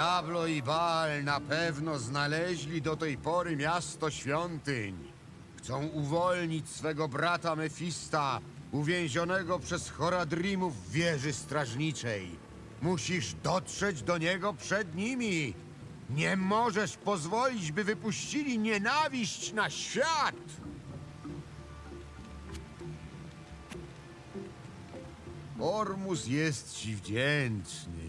Diablo i Baal na pewno znaleźli do tej pory miasto świątyń. Chcą uwolnić swego brata Mefista, uwięzionego przez Horadrimów w wieży strażniczej. Musisz dotrzeć do niego przed nimi. Nie możesz pozwolić, by wypuścili nienawiść na świat! Ormus jest ci wdzięczny.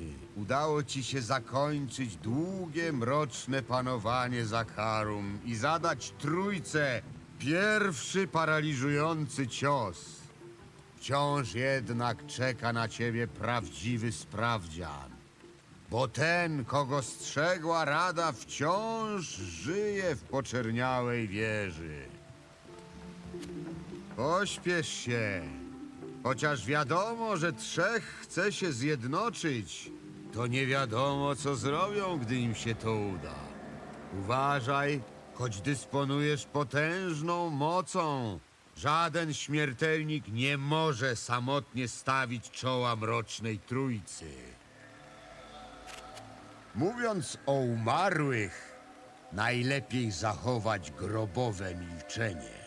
Udało ci się zakończyć długie, mroczne panowanie Zakarum i zadać trójce pierwszy paraliżujący cios. Wciąż jednak czeka na ciebie prawdziwy sprawdzian. Bo ten, kogo strzegła rada, wciąż żyje w poczerniałej wieży. Pośpiesz się. Chociaż wiadomo, że trzech chce się zjednoczyć, to nie wiadomo, co zrobią, gdy im się to uda. Uważaj, choć dysponujesz potężną mocą. Żaden śmiertelnik nie może samotnie stawić czoła mrocznej trójcy. Mówiąc o umarłych, najlepiej zachować grobowe milczenie.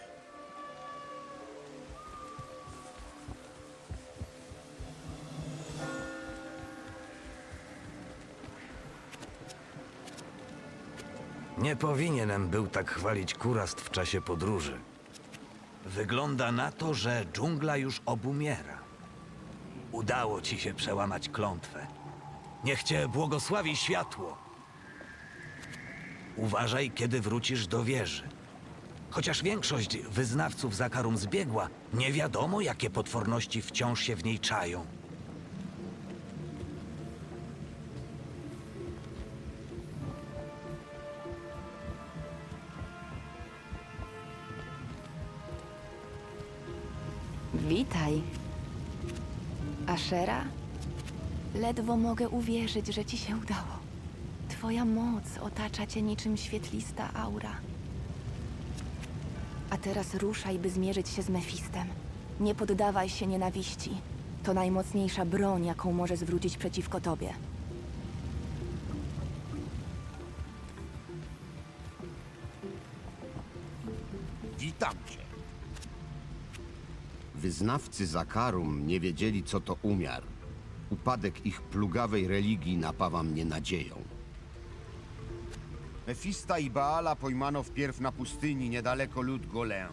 Nie powinienem był tak chwalić kurast w czasie podróży. Wygląda na to, że dżungla już obumiera. Udało ci się przełamać klątwę. Niech cię błogosławi światło. Uważaj, kiedy wrócisz do wieży. Chociaż większość wyznawców Zakarum zbiegła, nie wiadomo, jakie potworności wciąż się w niej czają. Witaj. Ashera? Ledwo mogę uwierzyć, że ci się udało. Twoja moc otacza cię niczym świetlista aura. A teraz ruszaj, by zmierzyć się z Mefistem. Nie poddawaj się nienawiści. To najmocniejsza broń, jaką może zwrócić przeciwko tobie. Wyznawcy Zakarum nie wiedzieli, co to umiar. Upadek ich plugawej religii napawa mnie nadzieją. Mefista i Baala pojmano wpierw na pustyni niedaleko lud Golem.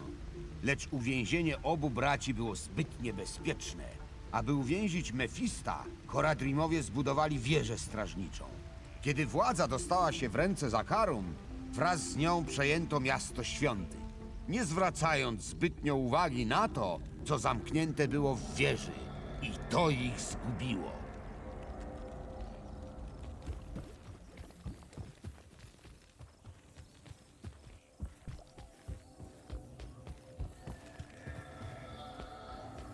Lecz uwięzienie obu braci było zbyt niebezpieczne. Aby uwięzić Mefista, Horadrimowie zbudowali wieżę strażniczą. Kiedy władza dostała się w ręce Zakarum, wraz z nią przejęto miasto świątyń, nie zwracając zbytnio uwagi na to, co zamknięte było w wieży. I to ich zgubiło.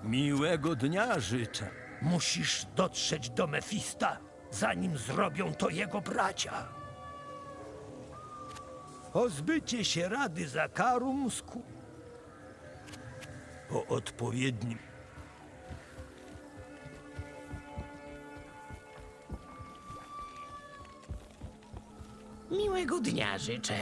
Miłego dnia życzę. Musisz dotrzeć do Mefista, zanim zrobią to jego bracia. Pozbycie się rady Zakarum sku... Po odpowiednim... Miłego dnia życzę.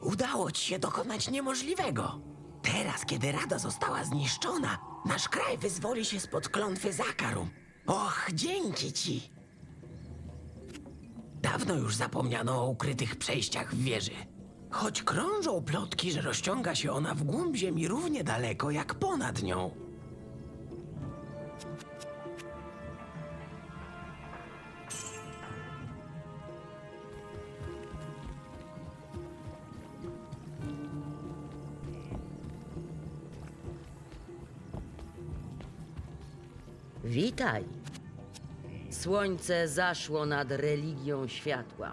Udało ci się dokonać niemożliwego. Teraz, kiedy Rada została zniszczona, nasz kraj wyzwoli się spod klątwy Zakarum. Och, dzięki ci! Dawno już zapomniano o ukrytych przejściach w wieży. Choć krążą plotki, że rozciąga się ona w głąb ziemi równie daleko jak ponad nią. Witaj. Słońce zaszło nad religią światła.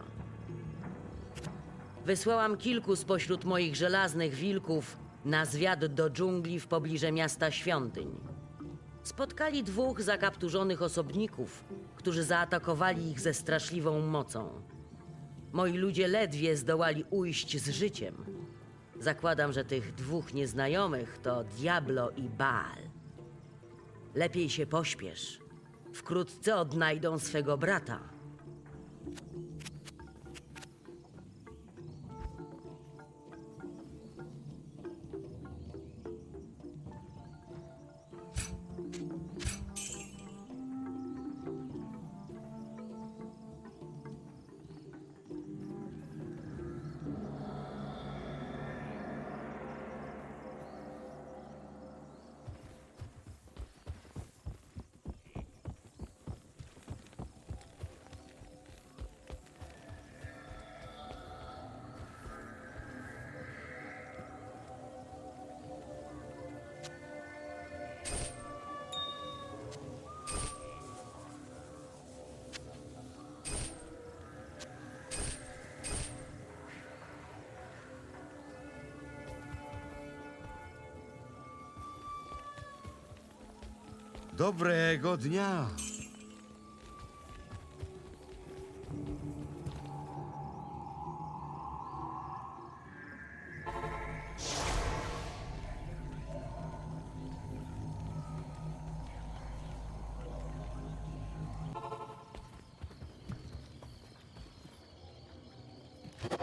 Wysłałam kilku spośród moich żelaznych wilków na zwiat do dżungli w pobliże miasta świątyń. Spotkali dwóch zakapturzonych osobników, którzy zaatakowali ich ze straszliwą mocą. Moi ludzie ledwie zdołali ujść z życiem. Zakładam, że tych dwóch nieznajomych to Diablo i Baal. Lepiej się pośpiesz. Wkrótce odnajdą swego brata. Dobrego dnia.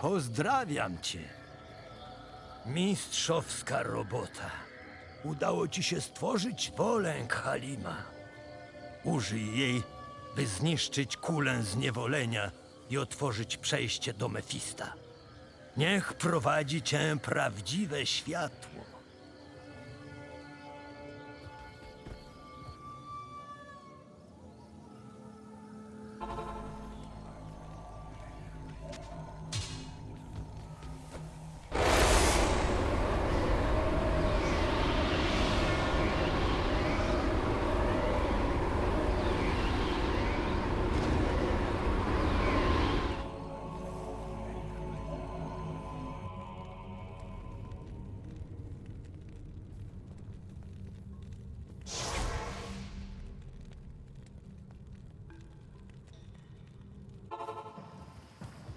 Pozdrawiam cię. Mistrzowska robota. Udało ci się stworzyć wolę Halima. Użyj jej, by zniszczyć kulę zniewolenia i otworzyć przejście do Mefista. Niech prowadzi cię prawdziwe światło.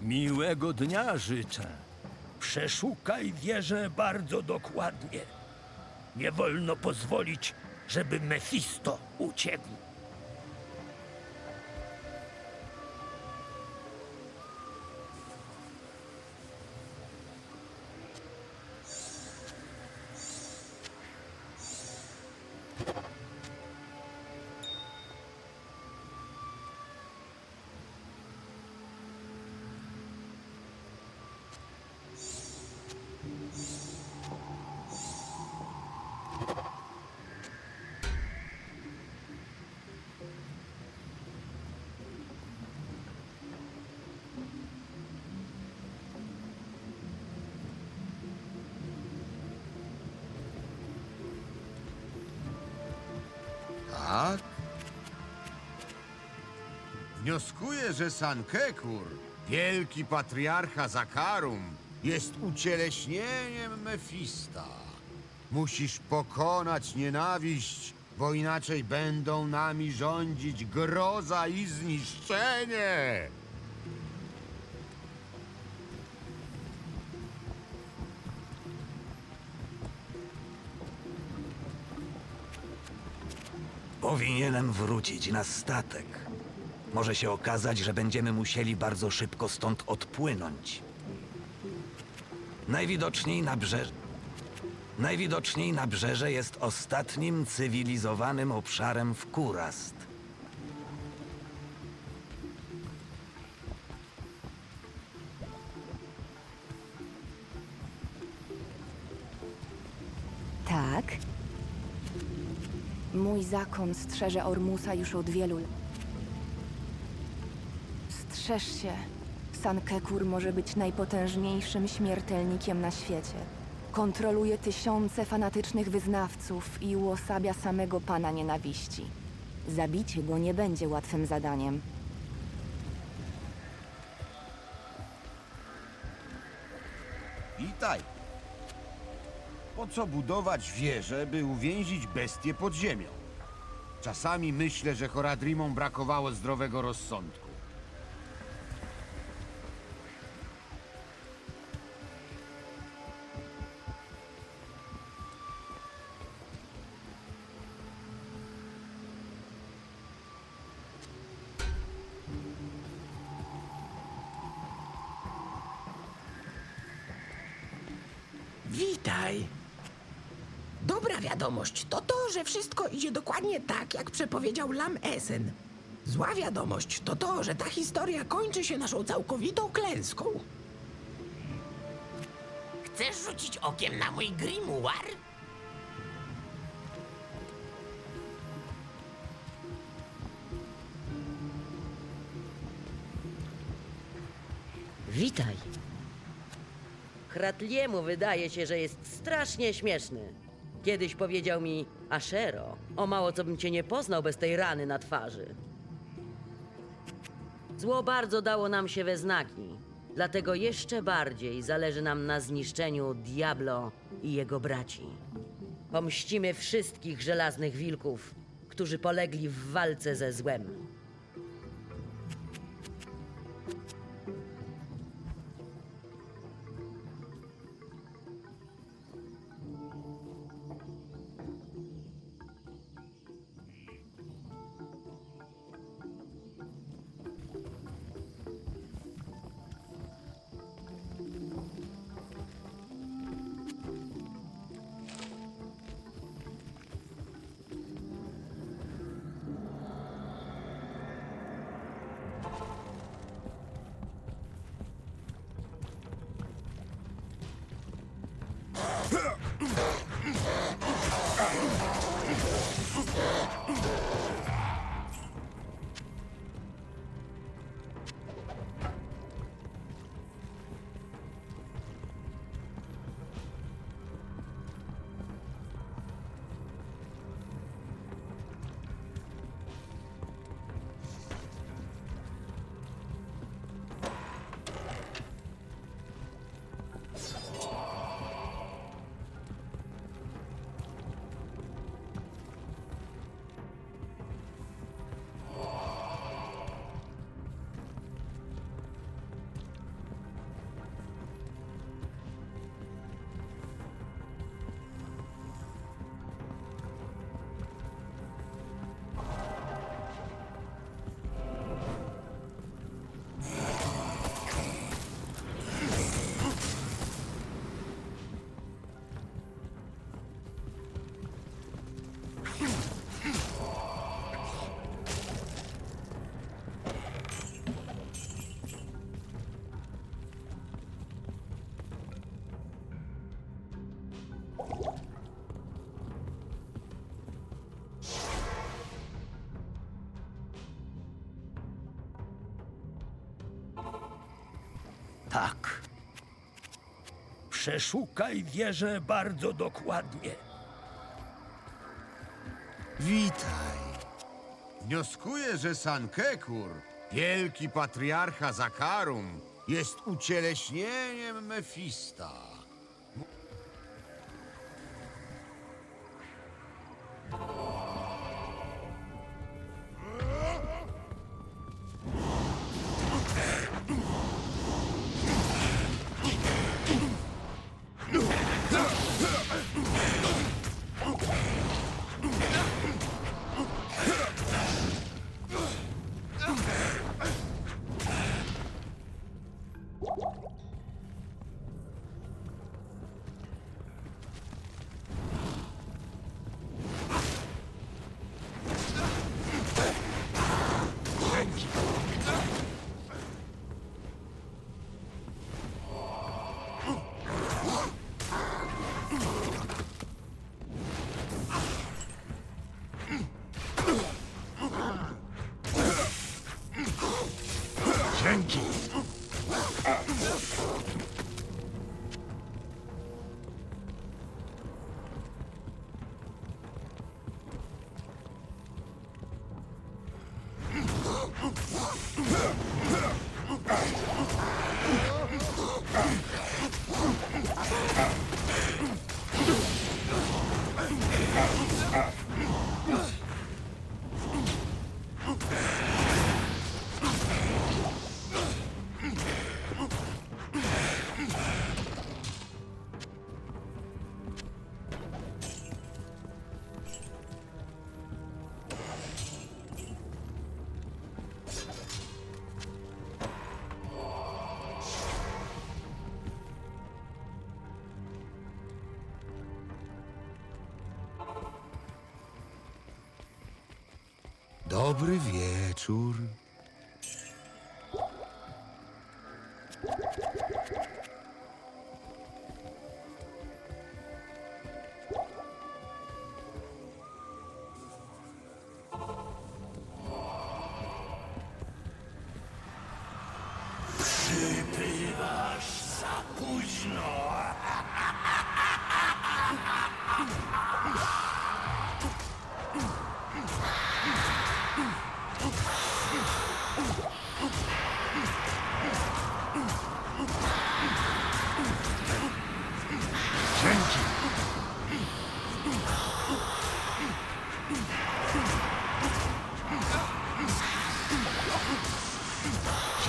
Miłego dnia życzę. Przeszukaj wieżę bardzo dokładnie. Nie wolno pozwolić, żeby Mefisto uciekł. Wnioskuję, że Sankekur, wielki patriarcha Zakarum, jest ucieleśnieniem Mefista. Musisz pokonać nienawiść, bo inaczej będą nami rządzić groza i zniszczenie. Powinienem wrócić na statek. Może się okazać, że będziemy musieli bardzo szybko stąd odpłynąć. Najwidoczniej nabrzeże... Najwidoczniej nabrzeże jest ostatnim cywilizowanym obszarem w Kurast. Tak? Mój zakon strzeże Ormusa już od wielu lat. Strzeż się. Sankekur może być najpotężniejszym śmiertelnikiem na świecie. Kontroluje tysiące fanatycznych wyznawców i uosabia samego pana nienawiści. Zabicie go nie będzie łatwym zadaniem. Witaj. Po co budować wieżę, by uwięzić bestię pod ziemią? Czasami myślę, że Horadrimom brakowało zdrowego rozsądku. Witaj. Dobra wiadomość to to, że wszystko idzie dokładnie tak, jak przepowiedział Lam Esen. Zła wiadomość to to, że ta historia kończy się naszą całkowitą klęską. Chcesz rzucić okiem na mój grimoire? Kratliemu wydaje się, że jest strasznie śmieszny. Kiedyś powiedział mi, Ashero, o mało co bym cię nie poznał bez tej rany na twarzy. Zło bardzo dało nam się we znaki, dlatego jeszcze bardziej zależy nam na zniszczeniu Diablo i jego braci. Pomścimy wszystkich żelaznych wilków, którzy polegli w walce ze złem. Tak. Przeszukaj wieżę bardzo dokładnie. Witaj. Wnioskuję, że Sankekur, wielki patriarcha Zakarum, jest ucieleśnieniem Mefista. Dobry wieczór.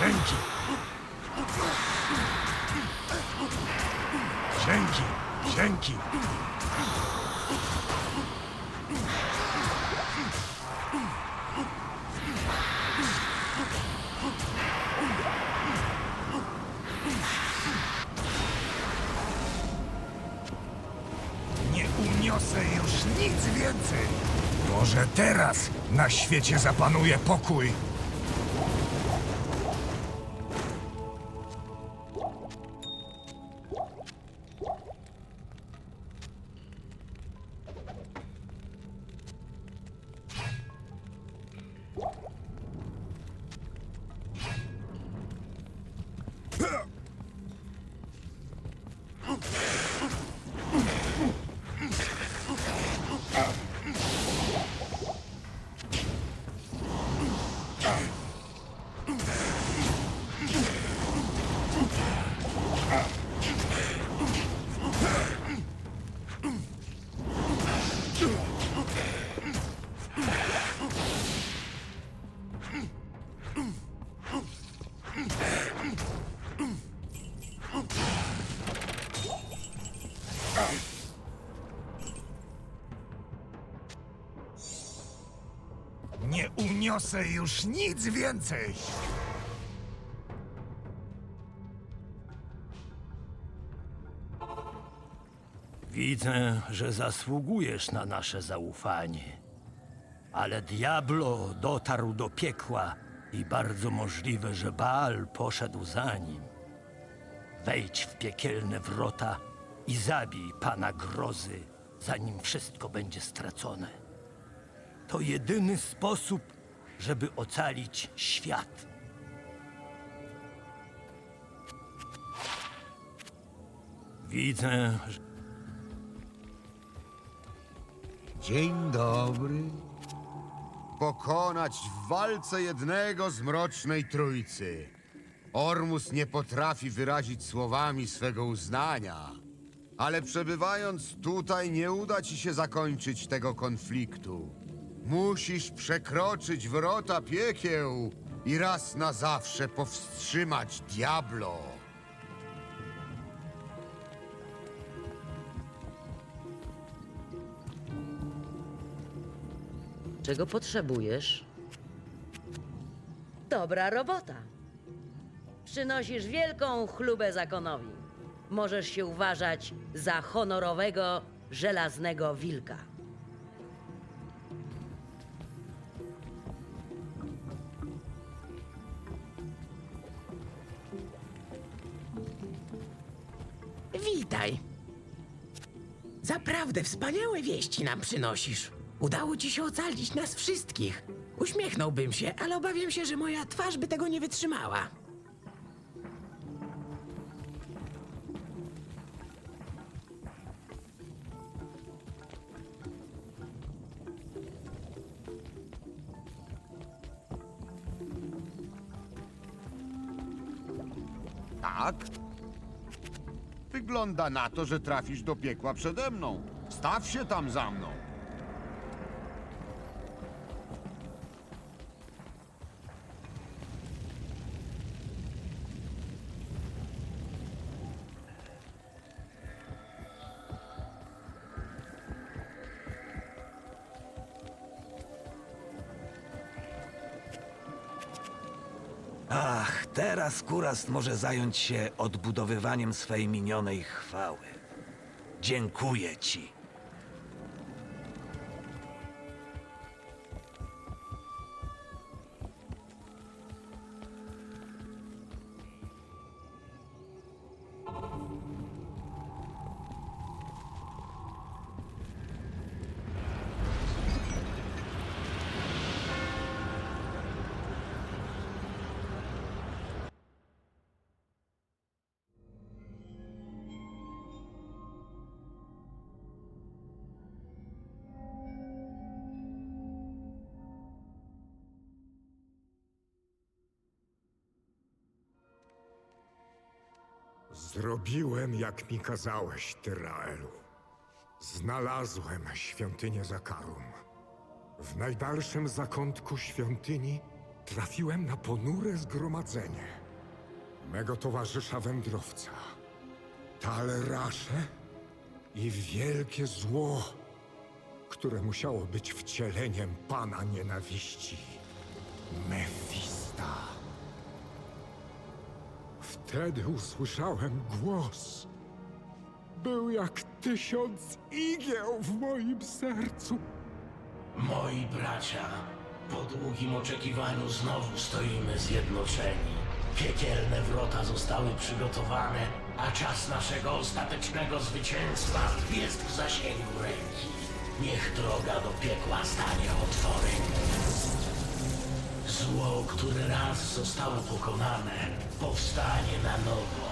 Dzięki. Dzięki, dzięki. Już nic więcej. Może teraz na świecie zapanuje pokój. Nie uniosę już nic więcej. Widzę, że zasługujesz na nasze zaufanie. Ale Diablo dotarł do piekła i bardzo możliwe, że Baal poszedł za nim. Wejdź w piekielne wrota i zabij pana grozy, zanim wszystko będzie stracone. To jedyny sposób, żeby ocalić świat. Widzę, że Dzień dobry. Pokonać w walce jednego z mrocznej trójcy. Ormus nie potrafi wyrazić słowami swego uznania. Ale przebywając tutaj, nie uda ci się zakończyć tego konfliktu. Musisz przekroczyć wrota piekieł i raz na zawsze powstrzymać Diablo. Czego potrzebujesz? Dobra robota. Przynosisz wielką chlubę zakonowi. Możesz się uważać za honorowego, żelaznego wilka. Witaj. Zaprawdę wspaniałe wieści nam przynosisz. Udało ci się ocalić nas wszystkich. Uśmiechnąłbym się, ale obawiam się, że moja twarz by tego nie wytrzymała. Wygląda na to, że trafisz do piekła przede mną. Staw się tam za mną. Ach, teraz Kurast może zająć się odbudowywaniem swej minionej chwały. Dziękuję ci. Zrobiłem, jak mi kazałeś, Tyraelu. Znalazłem świątynię Zakarum. W najdalszym zakątku świątyni trafiłem na ponure zgromadzenie. mego towarzysza wędrowca, Talerasze i wielkie zło, które musiało być wcieleniem pana nienawiści, Mefista. Wtedy usłyszałem głos. Był jak tysiąc igieł w moim sercu. Moi bracia, po długim oczekiwaniu znowu stoimy zjednoczeni. Piekielne wrota zostały przygotowane, a czas naszego ostatecznego zwycięstwa jest w zasięgu ręki. Niech droga do piekła stanie otworem. Zło, które raz zostało pokonane, powstanie na nowo.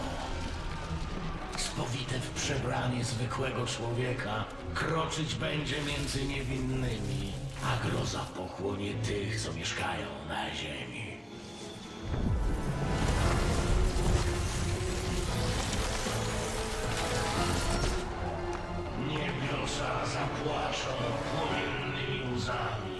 Spowite w przebranie zwykłego człowieka, kroczyć będzie między niewinnymi, a groza pochłonie tych, co mieszkają na ziemi. Niebiosa zapłaczą płomiennymi łzami,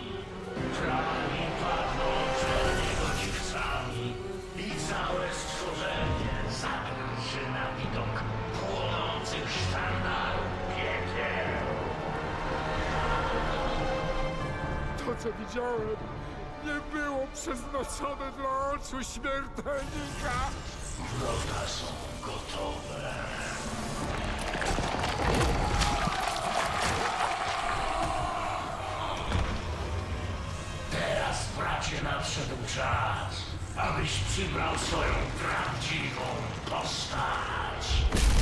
To, co widziałem, nie było przeznaczone dla oczu śmiertelnika. Wrota są gotowe. Czas, abyś przybrał swoją prawdziwą postać.